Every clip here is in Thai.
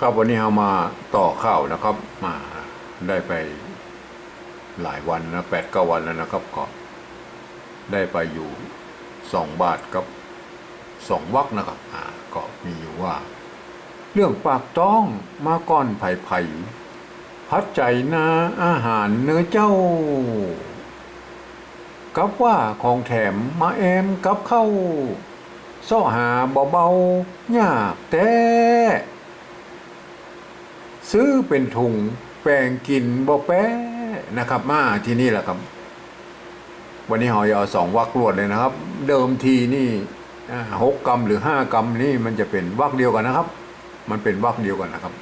ครับวันนี้เรามาต่อข้าวนะครับมาได้ไปหลายวันนะแปดเก้าวันแล้วนะครับก็ได้ไปอยู่สองบาทกับสองวักนะครับอ่าก็มีอยู่ว่า เรื่องปากต้องมาก่อนไผ่ไผ่พัดใจนาอาหารเนื้อเจ้า กับว่าของแถมมาแอมกับเข้าซ่อหาเบาๆยากแต่ ซื้อเป็นถุงแปลงกินบ่แป้นะครับ มาที่นี่แหละครับ วันนี้หอยอสองวักรวดเลยนะครับ เดิมทีนี่หกกรัมหรือห้ากรัมนี่มันจะเป็นวักเดียวกันนะครับ มันเป็นวักเดียวกันนะครับ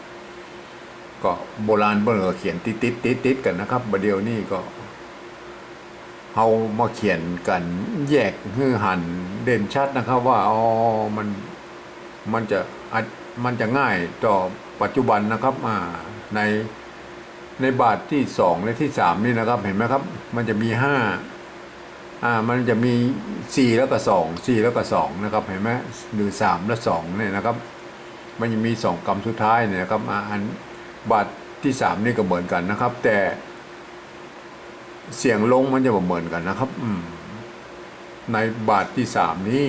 ก็โบราณเบิ่งก็เขียนติดติดติดติดกันนะครับประเดี๋ยวนี้ก็เอามาเขียนกันแยกคือหันเด่นชัดนะครับ ว่าอ๋อมันมันจะอมันจะง่ายต่อ ปัจจุบันนะครับในในบาทที่สองและที่สามนี่นะครับ เห็นไหมครับ มันจะมีห้าอ่ามันจะมีสี่แล้วก็สองสี่แล้วก็สองนะครับ เห็นไหมหรือสามและสองเนี่ยนะครับ มันยังมีสองกรรมสุดท้ายเนี่ยนะครับอ,อันบาทที่สามนี่ก็เหมือนกันนะครับ แต่เสียงลงมันจะบ่เหมือนกันนะครับ อืม ในบาทที่สามนี้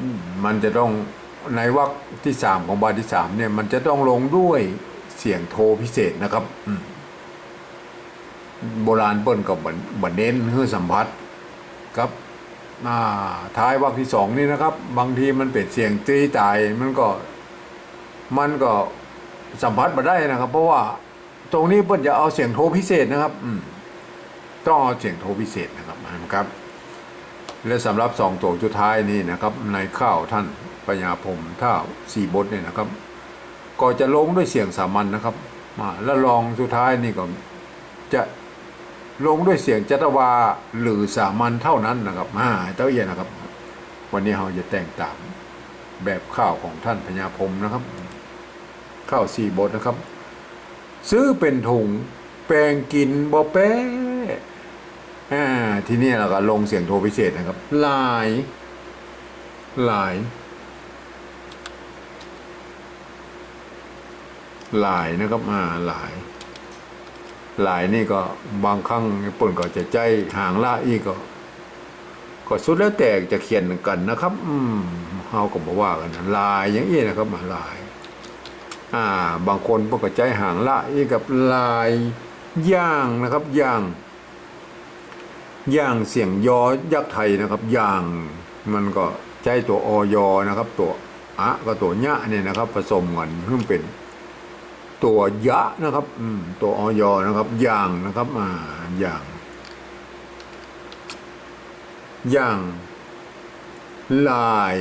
อืมมันจะต้อง ในวรรคที่สามของบาทที่สามเนี่ย มันจะต้องลงด้วยเสียงโทพิเศษนะครับโบราณเปิ้นกับเหมือนเหมือนเน้นเพื่อสัมผัสครับท้ายวรรคที่สองนี่นะครับ บางทีมันเป็นเสียงตรีตายมันก็ มันก็สัมผัสมาได้นะครับ เพราะว่าตรงนี้เปิ้นจะเอาเสียงโทพิเศษนะครับ อืต้องเอาเสียงโทพิเศษนะครับนะครับ และสำหรับสองตัวสุดท้ายนี่นะครับ ในข้าวท่าน ปัญญาพรหมถ้าสี่บทเนี่ยนะครับ ก็จะลงด้วยเสียงสามัญนะครับมาแล้วลองสุดท้ายนี่ก็จะลงด้วยเสียงจัตวาหรือสามัญเท่านั้นนะครับอ่าเต้าเอียนะครับ วันนี้เราจะแต่งตามแบบข้าวของท่านพญาพรมนะครับ ข้าวสี่บทนะครับ ซื้อเป็นถุงแปลงกินบ่แป้ที่นี่เราก็ลงเสียงโทรพิเศษนะครับ หลาย หลาย หลายนะครับอ่าหลาย หลายนี่ก็บางครั้งญี่ปุ่นก็จะใจห่างละอีกก็ ก็สุดแล้วแต่จะเขียนกันนะครับ อืมเฮาก็บอกว่ากันนะลายอย่างนี้นะครับมาลาย อ่า บางคนพวกก็ใจห่างละอีกกับลายย่างนะครับย่างย่างเสียงยอยักษ์ไทยนะครับย่างมันก็ใจตัวอยนะครับ ตัวอะก็ตัวยะเนี่ยนะครับ ผสมกันเพิ่มเป็น ตัวยะนะครับอืมตัวออยนะครับย่างนะครับอ่าย่างย่างหลาย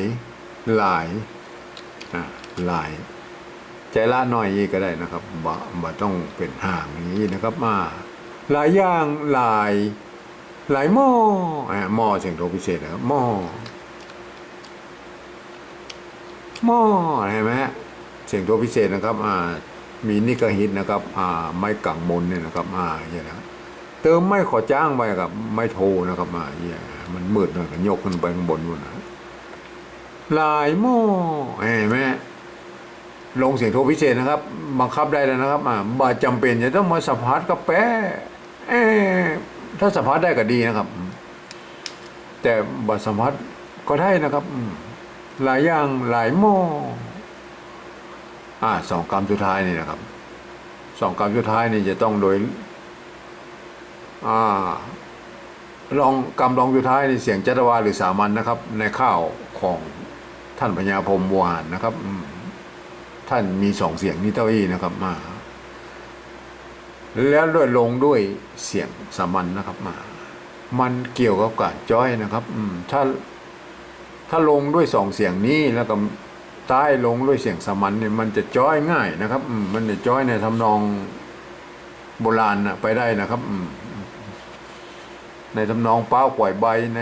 หลายอ่าหลายใจละหน่อยอีกก็ได้นะครับบ่บ่ต้องเป็นห่างอย่างนี้นะครับมาหลายอย่างหลายหลายหม้ออ่าหม้อเสียงโทพิเศษนะครับหม้อหม้อเห็นไหมเสียงโทพิเศษนะครับอ่า มีนิกหิตนะครับอ่าไม้กังมนเนี่ยนะครับอ่าอย่างนี้นะเติมไม่ขอจ้างไปกับ ไม่โทรนะครับอ่าเนี่ยมันมืดหน่อยก็ยกขึ้นไปข้างบนนู่นนะหลายหม้อเห็นไหมลงเสียงโทรพิเศษนะครับ บังคับได้แล้วนะครับอ่าบาจำเป็นจะต้องมาสัมผัสกับแปะเอ๊ะถ้าสัมผัสได้ก็ดีนะครับ แต่บัสัมผัสก็ได้นะครับ หลายอย่างหลายโมอ่าสองกรรมสุดท้ายนี่นะครับสองกรรมสุดท้ายนี่จะต้องโดยอ่าลองกรรมลองสุดท้ายในเสียงจัตวาหรือสามัญนะครับ ในข้าวของท่านพญาพรหมวานนะครับท่านมีสองเสียงนี่เต้าอี้นะครับมา แล้วด้วยลงด้วยเสียงสามัญนะครับมา มันเกี่ยวกับการจ้อยนะครับ อืมถ้าถ้าลงด้วยสองเสียงนี้แล้วก็ ใต้ลงด้วยเสียงสมัญเนี่ยมันจะจ้อยง่ายนะครับมันจะจ้อยในทำนองโบราณนะไปได้นะครับในทำนองเป้าปล่อยใบใน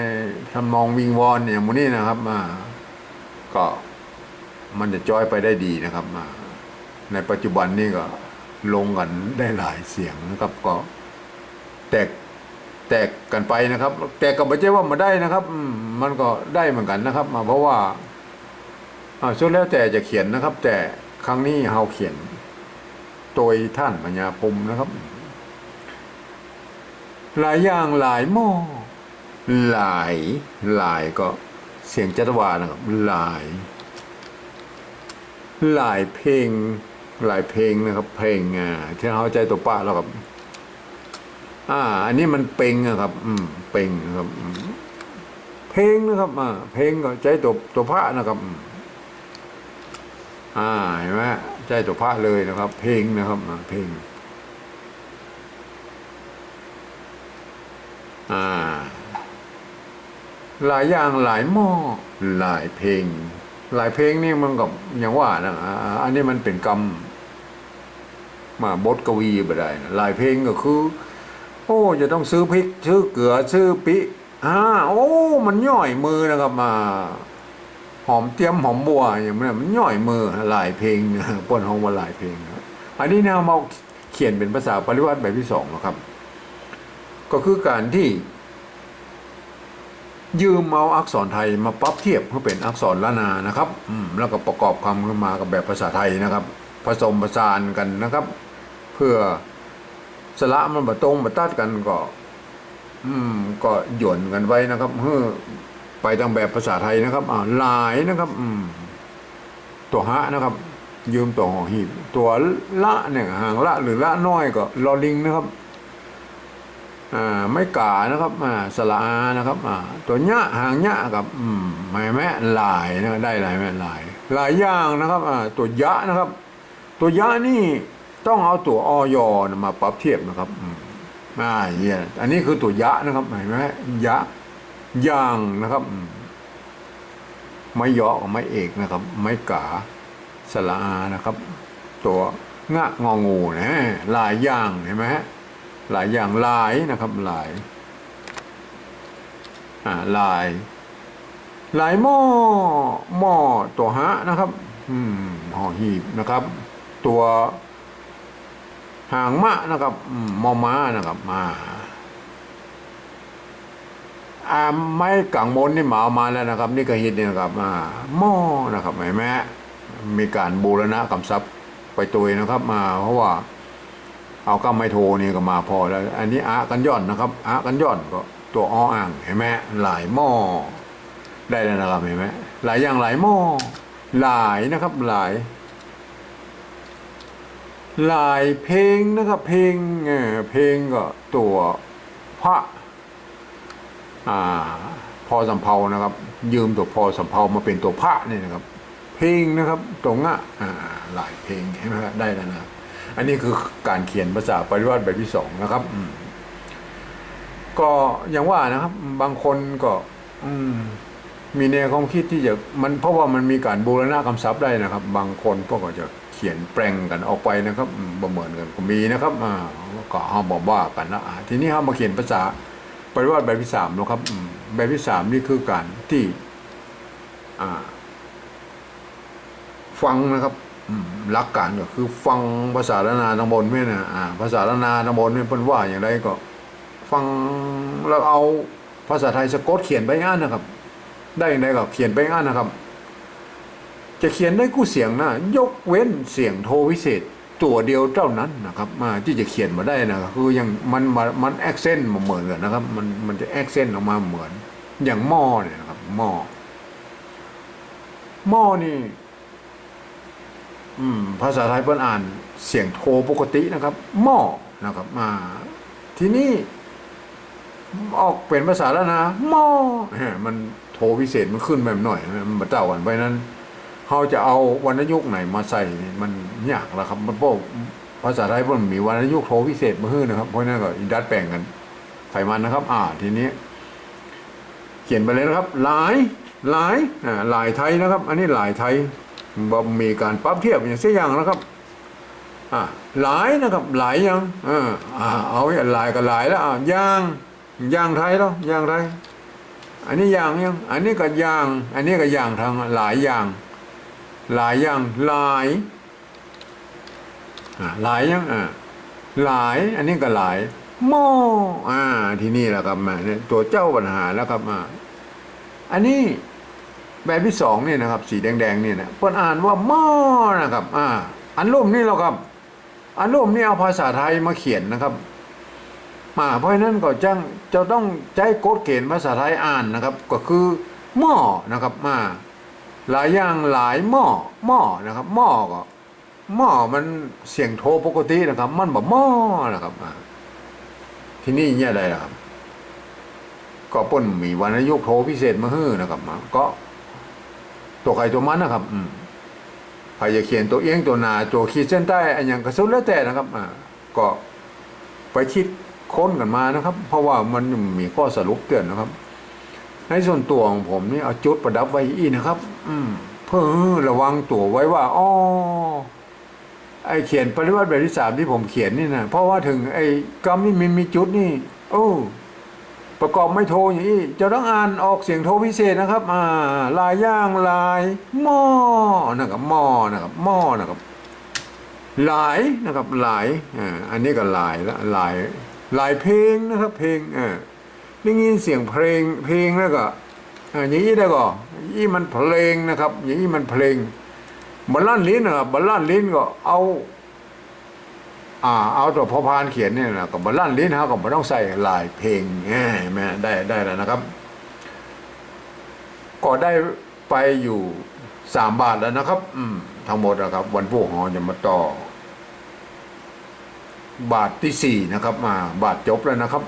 ทำนองวิงวอนเนี่ยหมูนี่นะครับมาก็มันจะจ้อยไปได้ดีนะครับอ่าในปัจจุบันนี่ก็ลงกันได้หลายเสียงนะครับก็แตกแตกกันไปนะครับ แต่ก็ไม่ใช่ว่ามาได้นะครับมมันก็ได้เหมือนกันนะครับ มาเพราะว่า อ่าสุดแล้วแต่จะเขียนนะครับ แต่ครั้งนี้เฮาเขียน โดยท่านปัญญาพรมนะครับ หลายอย่างหลายหม้อหลายหลายก็เสียงจัตวานะครับ หลาย หลายเพลง หลายเพลงนะครับ เพลงอ่าที่เขาใจตัวป้าแล้วครับ อ่า อันนี้มันเป่งนะครับ อืมเป่งนะครับ เพลงนะครับ อ่าเพลงก็ใจตัวตัวพระนะครับ อ่าเห็นไหมใจตัวพระเลยนะครับ เพลงนะครับเพลงอ่า หลายอย่างหลายหม้อหลายเพลง หลายเพลงนี่มันก็อย่างว่านะอันนี้มันเป็นกรรมมาบทกวีบ่ได้นะหลายเพลงก็คือ โอ้ จะต้องซื้อพริก ซื้อเกลือ ซื้อปิอ่าโอ้ มันย่อยมือนะครับมา หอมเตรียมหอมบัวอย่างนี้นมันย่อยมือหลายเพลงปนห้องว่าหลายเพลงอันนี้นะมาเขียนเป็นภาษาปริวัติแบบที่สองนะครับ ก็คือการที่ ยืมเอาอักษรไทยมาปรับเทียบเพื่อเป็นอักษรละนานะครับอืมแล้วก็ประกอบคำขึ้นมากับแบบภาษาไทยนะครับ ผสมผสานกันนะครับ เพื่อสระมันบะตรงบะตัดกันก็ อืม ก็หย่นกันไว้นะครับเพื่อ ไปทางแบบภาษาไทยนะครับอ่าหลายนะครับอืมตัวฮะนะครับ ยืมตัวหอหีบ ตัวละเนี่ยห่างละหรือละน้อยก็ลอลิงนะครับอ่าไม่กานะครับอ่าสละอานะครับอ่าตัวเนี้ยหางเนี้ยกับอืมแม่แม่ลายนะได้หลายแม่ลาย หลายอย่างนะครับอ่าตัวยะนะครับ ตัวยะนี่ต้องเอาตัวออยมาปรับเทียบนะครับอ่าเหี้ยอันนี้คือตัวยะนะครับเห็นไหมยะ ย่างนะครับ ไม่ยอกไม่เอกนะครับ ไม่กาสละอานะครับ ตัวงะงองูนะหลายอย่างเห็นไหมฮะหลายอย่างหลายนะครับหลายอ่าหลายหลายหม้อหม้อตัวฮะนะครับ อืมห่อหีบนะครับ ตัวหางมะนะครับอืมมอม้านะครับมา อ่าไม้กังมนนี่หมาเอามาแล้วนะครับ นี่ก็ฮิตนี่นะครับอ่าหม้อนะครับเห็นไหมมีการบูรณะกำซับไปตุยนะครับมาเพราะว่าเอาก็ไม่โทนี่ก็มาพอแล้ว อันนี้อากันย่อนนะครับอากันย่อนก็ตัวอ้ออ่างเห็นไหมหลายหม้อได้แล้วนะครับเห็นไหมหลายอย่างหลายหม้อหลายนะครับหลาย หลายเพลงนะครับเพลงเออเพลงก็ตัวพระ พอสำเพานะครับ ยืมตัวพอสำเพามาเป็นตัวพระนี่นะครับ เพลงนะครับตัวงอ่าหลายเพลงใช่ไหมครับได้แล้วนะอันนี้คือการเขียนภาษาปริวัติแบบที่สองนะครับก็อย่างว่านะครับ บางคนก็อืมีแนวความคิดที่จะมันเพราะว่ามันมีการบูรณะคำศัพท์ได้นะครับ บางคนพวกก็จะเขียนแปลงกันออกไปนะครับอืมบ่เหมือนกันก็มีนะครับอ่าก็เอาบอกว่ากันนะทีนี้เรามาเขียนภาษา ปริวัติแบบที่สามนะครับแบบที่สามนี่คือการที่ฟังนะครับหลักการก็คือ ฟังภาษาละนาตำบลไม่นะอ่าภาษาละนาตำบลเนี่ยเพิ่นว่าอย่างไรก็ ฟังแล้วเอาภาษาไทยสะกดเขียนไปง่านนะครับ ได้อย่างไรก็เขียนไปง่านนะครับ จะเขียนได้กู้เสียงนะยกเว้นเสียงโทวิเศษ ตัวเดียวเท่านั้นนะครับมาที่จะเขียนมาได้นะครับคือยังมันมันมันแอคเซนต์มาเหมือนกันนะครับ มันมันจะแอคเซนต์ออกมาเหมือน อย่างหม้อเนี่ยนะครับหม้อหม้อนี่ อืม ภาษาไทยเพิ่นอ่านเสียงโทปกตินะครับหม้อนะครับมาทีนี้ออกเป็นภาษาแล้วนะหม้อเฮ้ยมันโทพิเศษมันขึ้นแบบหน่อยมันเต่ากันไปนั้น เขาจะเอาวรรณยุกต์ไหนมาใส่นี่มันยากแล้วครับ มันพวกภาษาไทยมันมีวรรณยุกต์โทพิเศษมาขึ้นนะครับ เพราะนั้นก็อินดัดแปลงกันไขมันนะครับ อ่าทีนี้ เขียนไปเลยนะครับ หลายหลายอ่าหลายไทยนะครับ อันนี้หลายไทยบ่มีการปรับเทียบอย่างเสียอย่างนะครับอ่าหลายนะครับ หลายยังอ่าอ่าเอาอย่างหลายก็หลายแล้วอ่าย่างย่างไทยแล้วย่างไทยอันนี้ย่างยังอันนี้ก็ย่าง อันนี้ก็ย่างทางหลายอย่าง หลายอย่างหลายอ่าหลายยังอ่าหลาย อันนี้ก็หลายหม้ออ่า ที่นี่แหละครับมาเนี่ยตัวเจ้าปัญหาแล้วครับอ่าอันนี้แบบที่สองนี่นะครับ สีแดงๆนี่นะเปิ้นอ่านว่าหม้อนะครับ อ่า อันรูปนี่เราครับ อันรูปนี่เอาภาษาไทยมาเขียนนะครับมาเพราะฉะนั้นก็จังจะต้องใช้โกฎเกณฑ์ภาษาไทยอ่านนะครับ ก็คือหม้อนะครับมา หลายอย่างหลายหม้อหม้อนะครับหม้อก็หม้อมันเสียงโทปกตินะครับ มันแบบหม้อนะครับที่นี่เนี่ยอะไรล่ะครับ ก็ป้นมีวรรณยุกโทพิเศษมาฮื้อนะครับก็ตัวใครตัวมันนะครับ อืมใครจะเขียนตัวเอียงตัวนาตัวขีดเส้นใต้อันอย่างกระสุนแล้วแต่นะครับอ่าก็ไปคิดค้นกันมานะครับ เพราะว่ามันมีข้อสรุปเตือนนะครับ ในส่วนตัวของผมนี่เอาจุดประดับไว้อีนะครับ อืม เพื่อระวังตัวไว้ว่าอ๋อไอเขียนปริวัติแบบที่สามที่ผมเขียนนี่นะเพราะว่าถึงไอกรรมนี่มันมีจุดนี่โอ้ประกอบไม่โทอย่างนี้จะต้องอ่านออกเสียงโทพิเศษนะครับ อ่า ลายย่างลายหม้อนะครับหม้อนะครับหม้อนะครับ หลายนะครับหลายอ่าอันนี้ก็หลายละหลายหลายเพลงนะครับ เพลงอ่า ได้ยินเสียงเพลงเพลงแล้วก็อย่างนี้ได้ก็อย่างนี้มันเพลงนะครับ อย่างนี้มันเพลงบัลลันลิ้นนะครับบัลลันลิ้นก็เอาอ่าเอาตัวพอพานเขียนเนี่ยนะกับบอลลันลิ้นฮะก็ไม่ต้องใส่ลายเพลงแหมแม่ได้ได้แล้วนะครับ ก็ได้ไปอยู่สามบาทแล้วนะครับ อืมทั้งหมดนะครับ วันพวกหอจะมาต่อ บาทที่สี่นะครับมาบาทจบแล้วนะครับ